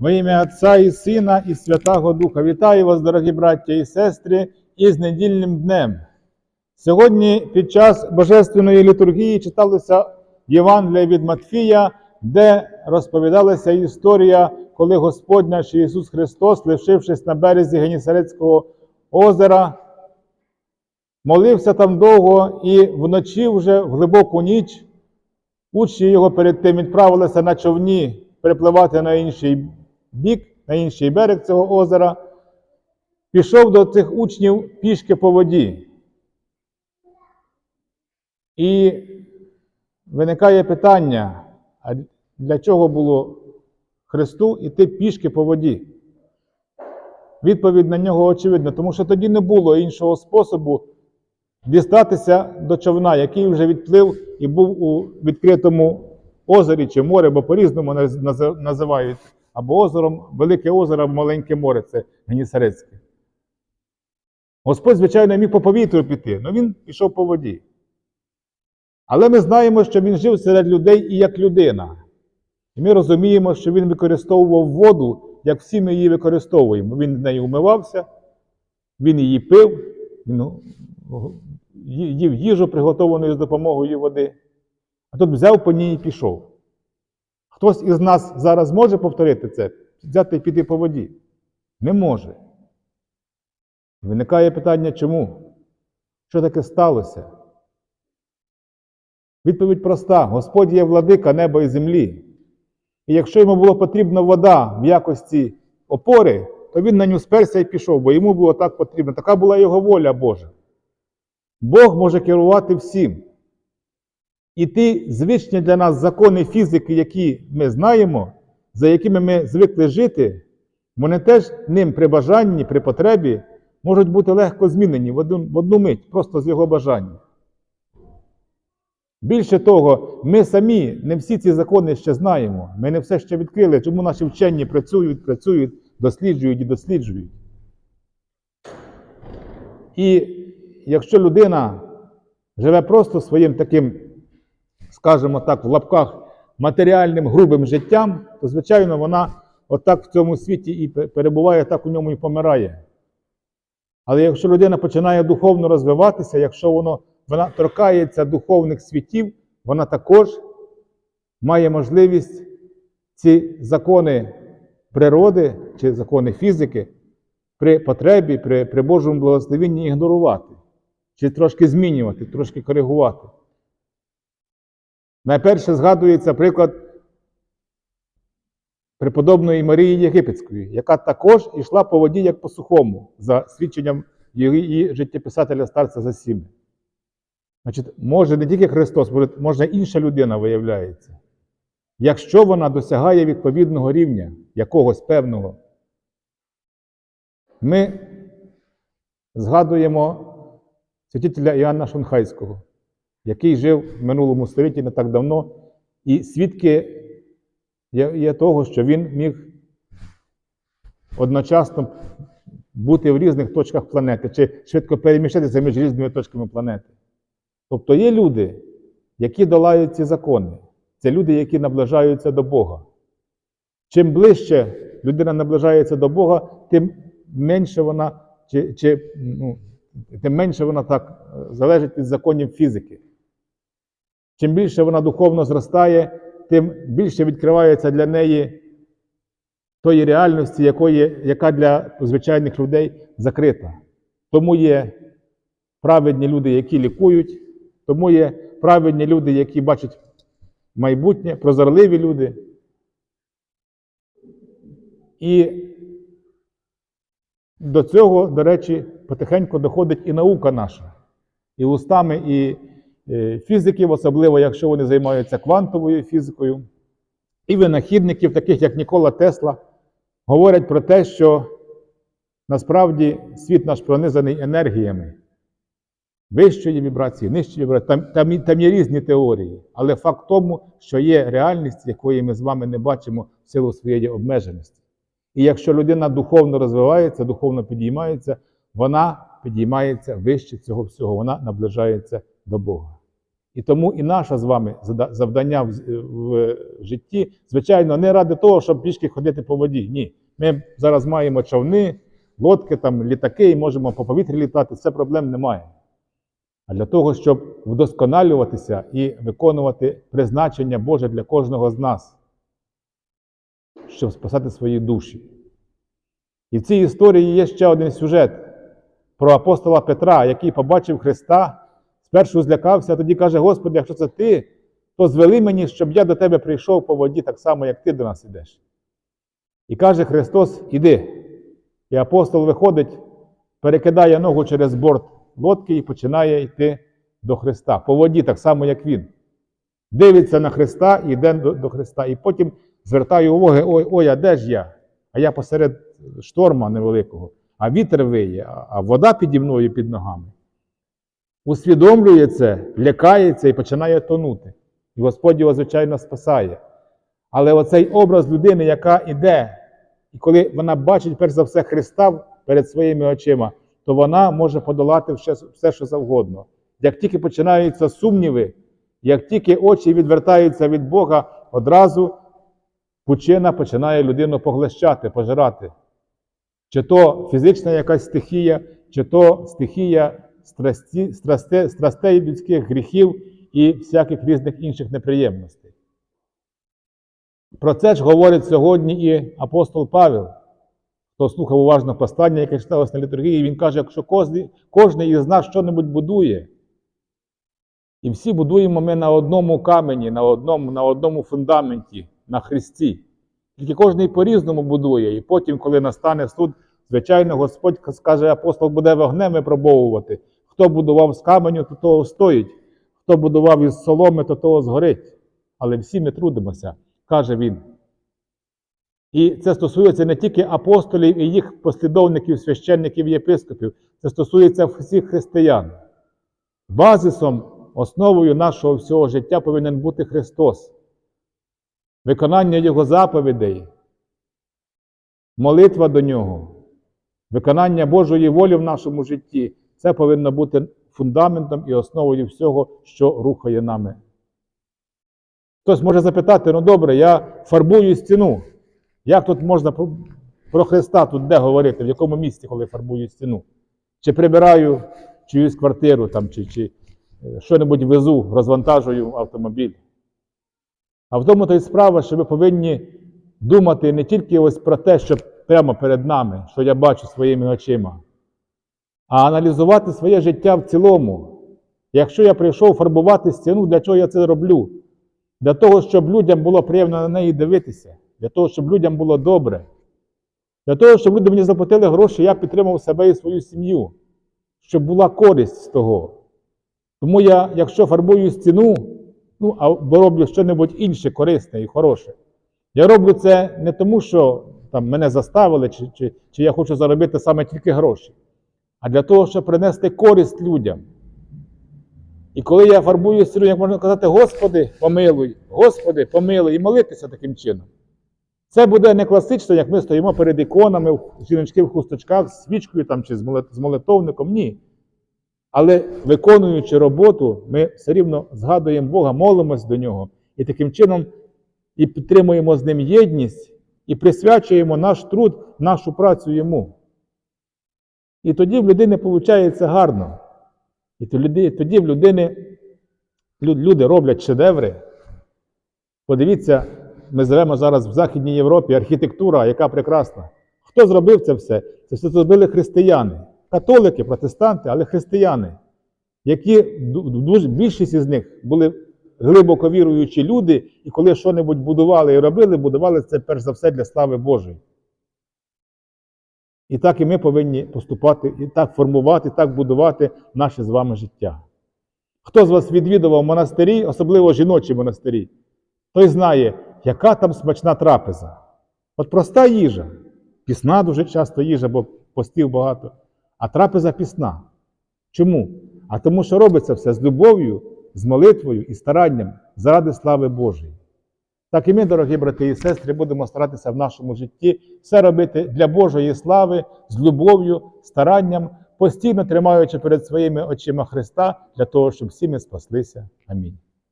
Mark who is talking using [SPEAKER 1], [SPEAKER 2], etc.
[SPEAKER 1] Во ім'я Отця і Сина, і Святого Духа. Вітаю вас, дорогі браття і сестри, із недільним днем. Сьогодні під час Божественної літургії читалося Євангелія від Матфія, де розповідалася історія, коли Господь наш Ісус Христос, лишившись на березі Генісарецького озера, молився там довго і вночі вже в глибоку ніч учні його перед тим відправилися на човні перепливати на інший бік, на інший берег цього озера, пішов до цих учнів пішки по воді. І виникає питання, а для чого було Христу йти пішки по воді? Відповідь на нього очевидна, тому що тоді не було іншого способу дістатися до човна, який вже відплив і був у відкритому озері чи море, бо по-різному наз- наз- називають або озером, велике озеро, маленьке море це Генісарецьке. Господь, звичайно, міг по повітрю піти, але він пішов по воді. Але ми знаємо, що він жив серед людей і як людина. І ми розуміємо, що він використовував воду, як всі ми її використовуємо. Він нею умивався, він її пив, він ну, їв їжу, приготовану з допомогою води. А тут взяв по ній і пішов. Хтось із нас зараз може повторити це, взяти і піти по воді? Не може. Виникає питання, чому? Що таке сталося? Відповідь проста: Господь є владика неба і землі. І якщо йому було потрібна вода в якості опори, то він на нього сперся і пішов, бо йому було так потрібно. Така була його воля Божа. Бог може керувати всім. І ті звичні для нас закони фізики, які ми знаємо, за якими ми звикли жити, вони теж ним при бажанні, при потребі можуть бути легко змінені в одну, в одну мить, просто з його бажання. Більше того, ми самі не всі ці закони ще знаємо. Ми не все ще відкрили, чому наші вчені працюють, працюють, досліджують і досліджують. І якщо людина живе просто своїм таким, скажімо так, в лапках матеріальним грубим життям, то, звичайно, вона отак в цьому світі і перебуває, так у ньому і помирає. Але якщо людина починає духовно розвиватися, якщо воно, вона торкається духовних світів, вона також має можливість ці закони природи чи закони фізики при потребі, при, при Божому благословенні ігнорувати, чи трошки змінювати, трошки коригувати. Найперше згадується приклад преподобної Марії Єгипетської, яка також йшла по воді, як по сухому, за свідченням її життєписателя старця Засіми. Значить, може не тільки Христос, може, інша людина виявляється. Якщо вона досягає відповідного рівня, якогось певного, ми згадуємо святителя Іоанна Шунхайського, який жив в минулому столітті не так давно, і свідки є, того, що він міг одночасно бути в різних точках планети, чи швидко переміщатися між різними точками планети. Тобто є люди, які долають ці закони. Це люди, які наближаються до Бога. Чим ближче людина наближається до Бога, тим менше вона, чи, чи, ну, тим менше вона так е, залежить від законів фізики. Чим більше вона духовно зростає, тим більше відкривається для неї тої реальності, якої, яка для звичайних людей закрита. Тому є праведні люди, які лікують, тому є праведні люди, які бачать майбутнє, прозорливі люди. І до цього, до речі, потихеньку доходить і наука наша. І устами, і фізиків, особливо, якщо вони займаються квантовою фізикою, і винахідників, таких як Нікола Тесла, говорять про те, що насправді світ наш пронизаний енергіями вищої вібрації, нижчої вібрації. Там, там, там є різні теорії. Але факт тому, що є реальність, якої ми з вами не бачимо в силу своєї обмеженості. І якщо людина духовно розвивається, духовно підіймається, вона підіймається вище цього всього, вона наближається до Бога. І тому і наше з вами завдання в, в житті, звичайно, не ради того, щоб пішки ходити по воді. Ні. Ми зараз маємо човни, лодки, там, літаки і можемо по повітрі літати, це проблем немає. А для того, щоб вдосконалюватися і виконувати призначення Боже для кожного з нас, щоб спасати свої душі. І в цій історії є ще один сюжет про апостола Петра, який побачив Христа, спершу злякався, а тоді каже: Господи, якщо це ти, то звели мені, щоб я до тебе прийшов по воді так само, як ти до нас ідеш. І каже Христос: Іди. І апостол виходить, перекидає ногу через борт лодки і починає йти до Христа. По воді, так само, як він. Дивиться на Христа і йде до, до Христа. І потім звертає увагу: ой, ой, а де ж я? А я посеред шторма невеликого, а вітер виє, а вода піді мною під ногами. Усвідомлює це, лякається і починає тонути. І Господь його, звичайно, спасає. Але оцей образ людини, яка іде, і коли вона бачить, перш за все, Христа перед своїми очима, то вона може подолати все, що завгодно. Як тільки починаються сумніви, як тільки очі відвертаються від Бога, одразу пучина починає людину поглощати, пожирати. Чи то фізична якась стихія, чи то стихія страсті, страсте, страстей людських гріхів і всяких різних інших неприємностей. Про це ж говорить сьогодні і апостол Павел. Хто слухав уважно послання, яке читалось на літургії, він каже, якщо кожен із нас щось будує, і всі будуємо ми на одному камені, на одному, на одному фундаменті, на Христі. Тільки кожен по-різному будує. І потім, коли настане суд, звичайно, Господь скаже, апостол буде вогнем випробовувати. Хто будував з каменю, то того стоїть. Хто будував із соломи, то того згорить. Але всі ми трудимося, каже він. І це стосується не тільки апостолів і їх послідовників, священників єпископів, це стосується всіх християн. Базисом, основою нашого всього життя повинен бути Христос. Виконання Його заповідей, молитва до Нього, виконання Божої волі в нашому житті це повинно бути фундаментом і основою всього, що рухає нами. Хтось може запитати: ну добре, я фарбую стіну. Як тут можна про, Христа тут де говорити, в якому місці, коли фарбую стіну? Чи прибираю чиюсь квартиру, там, чи, чи е, що-небудь везу, розвантажую автомобіль? А в тому то й справа, що ви повинні думати не тільки ось про те, що прямо перед нами, що я бачу своїми очима, а аналізувати своє життя в цілому. Якщо я прийшов фарбувати стіну, для чого я це роблю? Для того, щоб людям було приємно на неї дивитися, для того, щоб людям було добре, для того, щоб люди мені заплатили гроші, я підтримав себе і свою сім'ю, щоб була користь з того. Тому я, якщо фарбую стіну, ну, або роблю щось інше корисне і хороше, я роблю це не тому, що там, мене заставили, чи, чи, чи я хочу заробити саме тільки гроші, а для того, щоб принести користь людям. І коли я фарбую стіну, як можна казати, Господи, помилуй, Господи, помилуй, і молитися таким чином. Це буде не класично, як ми стоїмо перед іконами, жіночки в хусточках, з свічкою там, чи з молитовником. Ні. Але виконуючи роботу, ми все рівно згадуємо Бога, молимось до Нього. І таким чином і підтримуємо з ним єдність, і присвячуємо наш труд, нашу працю йому. І тоді в людини виходить гарно. І тоді, в людини люди роблять шедеври. Подивіться, ми живемо зараз в Західній Європі, архітектура, яка прекрасна. Хто зробив це все? Це все зробили християни. Католики, протестанти, але християни, які більшість із них були глибоко віруючі люди, і коли що-небудь будували і робили, будували це перш за все для слави Божої. І так і ми повинні поступати, і так формувати, так будувати наше з вами життя. Хто з вас відвідував монастирі, особливо жіночі монастирі, той знає, яка там смачна трапеза. От проста їжа, пісна дуже часто їжа, бо постів багато, а трапеза пісна. Чому? А тому, що робиться все з любов'ю, з молитвою і старанням заради слави Божої. Так і ми, дорогі брати і сестри, будемо старатися в нашому житті все робити для Божої слави, з любов'ю, старанням, постійно тримаючи перед своїми очима Христа для того, щоб всі ми спаслися. Амінь.